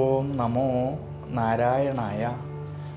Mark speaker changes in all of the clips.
Speaker 1: ഓം നമോ നാരായണായ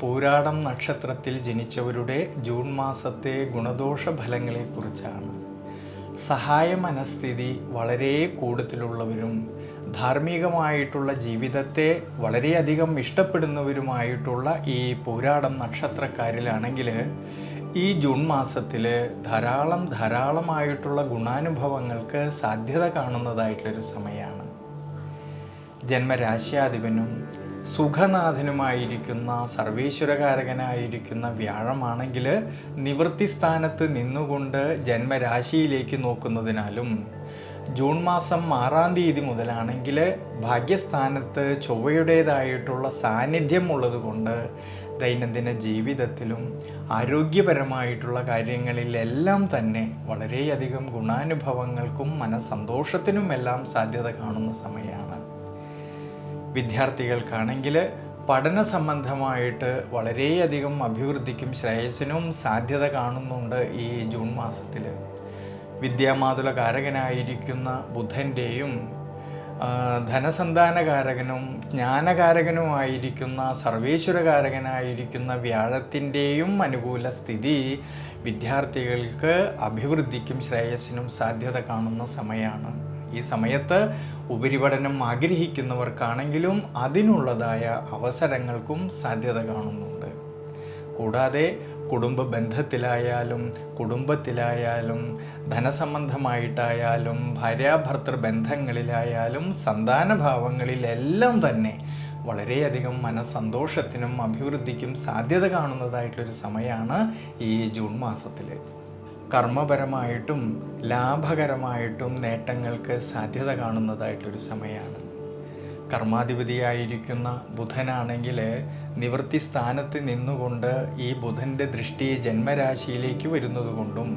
Speaker 1: പൂരാടം നക്ഷത്രത്തിൽ ജനിച്ചവരുടെ ജൂൺ മാസത്തെ ഗുണദോഷ ഫലങ്ങളെക്കുറിച്ചാണ് സഹായ മനസ്ഥിതി വളരെ കൂടുതലുള്ളവരും ധാർമ്മികമായിട്ടുള്ള ജീവിതത്തെ വളരെയധികം ഇഷ്ടപ്പെടുന്നവരുമായിട്ടുള്ള ഈ പൂരാടം നക്ഷത്രക്കാരിലാണെങ്കിൽ ഈ ജൂൺ മാസത്തിൽ ധാരാളം ധാരാളമായിട്ടുള്ള ഗുണാനുഭവങ്ങൾക്ക് സാധ്യത കാണുന്നതായിട്ടുള്ളൊരു സമയമാണ് ജന്മരാശ്യാധിപനും സുഖനാഥനുമായിരിക്കുന്ന സർവേശ്വരകാരകനായിരിക്കുന്ന വ്യാഴമാണെങ്കിൽ നിവൃത്തി സ്ഥാനത്ത് നിന്നുകൊണ്ട് ജന്മരാശിയിലേക്ക് നോക്കുന്നതിനാലും ജൂൺ മാസം ആറാം തീയതി മുതലാണെങ്കിൽ ഭാഗ്യസ്ഥാനത്ത് ചൊവ്വയുടേതായിട്ടുള്ള സാന്നിധ്യം ഉള്ളതുകൊണ്ട് ദൈനംദിന ജീവിതത്തിലും ആരോഗ്യപരമായിട്ടുള്ള കാര്യങ്ങളിലെല്ലാം തന്നെ വളരെയധികം ഗുണാനുഭവങ്ങൾക്കും മനസ്സന്തോഷത്തിനുമെല്ലാം സാധ്യത കാണുന്ന സമയമാണ്. വിദ്യാർത്ഥികൾക്കാണെങ്കിൽ പഠന സംബന്ധമായിട്ട് വളരെയധികം അഭിവൃദ്ധിക്കും ശ്രേയസ്സിനും സാധ്യത കാണുന്നുണ്ട് ഈ ജൂൺ മാസത്തിൽ. വിദ്യാമാതുല കാരകനായിരിക്കുന്ന ബുധന്റെയും ധനസന്താനകാരകനും ജ്ഞാനകാരകനുമായിരിക്കുന്ന സർവേശ്വരകാരകനായിരിക്കുന്ന വ്യാഴത്തിന്റെയും അനുകൂല സ്ഥിതി വിദ്യാർത്ഥികൾക്ക് അഭിവൃദ്ധിക്കും ശ്രേയസ്സിനും സാധ്യത കാണുന്ന സമയമാണ്. ഈ സമയത്ത് ഉപരിപഠനം ആഗ്രഹിക്കുന്നവർക്കാണെങ്കിലും അതിനുള്ളതായ അവസരങ്ങൾക്കും സാധ്യത കാണുന്നുണ്ട്. കൂടാതെ കുടുംബ ബന്ധത്തിലായാലും കുടുംബത്തിലായാലും ധനസംബന്ധമായിട്ടായാലും ഭാര്യാഭർത്തൃ ബന്ധങ്ങളിലായാലും സന്താനഭാവങ്ങളിലെല്ലാം തന്നെ വളരെയധികം മനസ്സന്തോഷത്തിനും അഭിവൃദ്ധിക്കും സാധ്യത കാണുന്നതായിട്ടുള്ളൊരു സമയമാണ് ഈ ജൂൺ മാസത്തിൽ കർമ്മപരമായിട്ടും ലാഭകരമായിട്ടും നേട്ടങ്ങൾക്ക് സാധ്യത കാണുന്നതായിട്ടൊരു സമയമാണ് കർമാധിപതിയായിരിക്കുന്ന ബുധനാണെങ്കിൽ നിവൃത്തി സ്ഥാനത്ത് നിന്നുകൊണ്ട് ഈ ബുധന്റെ ദൃഷ്ടി ജന്മരാശിയിലേക്ക് വരുന്നത് കൊണ്ടും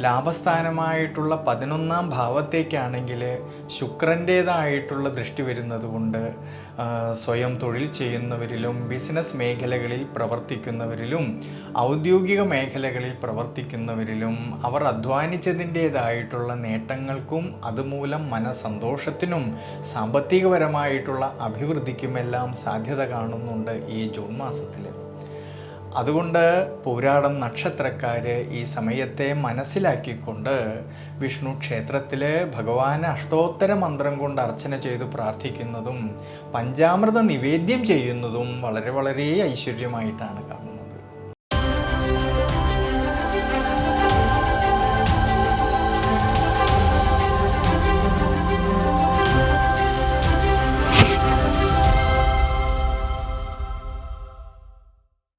Speaker 1: ലാഭസ്ഥാനമായിട്ടുള്ള പതിനൊന്നാം ഭാവത്തേക്കാണെങ്കിൽ ശുക്രന്റേതായിട്ടുള്ള ദൃഷ്ടി വരുന്നത് കൊണ്ട് സ്വയം തൊഴിൽ ചെയ്യുന്നവരിലും ബിസിനസ് മേഖലകളിൽ പ്രവർത്തിക്കുന്നവരിലും ഔദ്യോഗിക മേഖലകളിൽ പ്രവർത്തിക്കുന്നവരിലും അവർ അധ്വാനിച്ചതിന്റേതായിട്ടുള്ള നേട്ടങ്ങൾക്കും അതുമൂലം മനസന്തോഷത്തിനും സാമ്പത്തികപരമായിട്ടുള്ള അഭിവൃദ്ധിക്കുമെല്ലാം സാധ്യത കാണുന്നുണ്ട് ഈ ജൂൺ മാസത്തിൽ അതുകൊണ്ട് പൂരാടം നക്ഷത്രക്കാർ ഈ സമയത്തെ മനസ്സിലാക്കിക്കൊണ്ട് വിഷ്ണു ക്ഷേത്രത്തിൽ ഭഗവാൻ അഷ്ടോത്തര മന്ത്രം കൊണ്ട് അർച്ചന ചെയ്ത് പ്രാർത്ഥിക്കുന്നതും പഞ്ചാമൃത നിവേദ്യം ചെയ്യുന്നതും വളരെ വളരെ ഐശ്വര്യമായിട്ടാണ് കാണുന്നത്.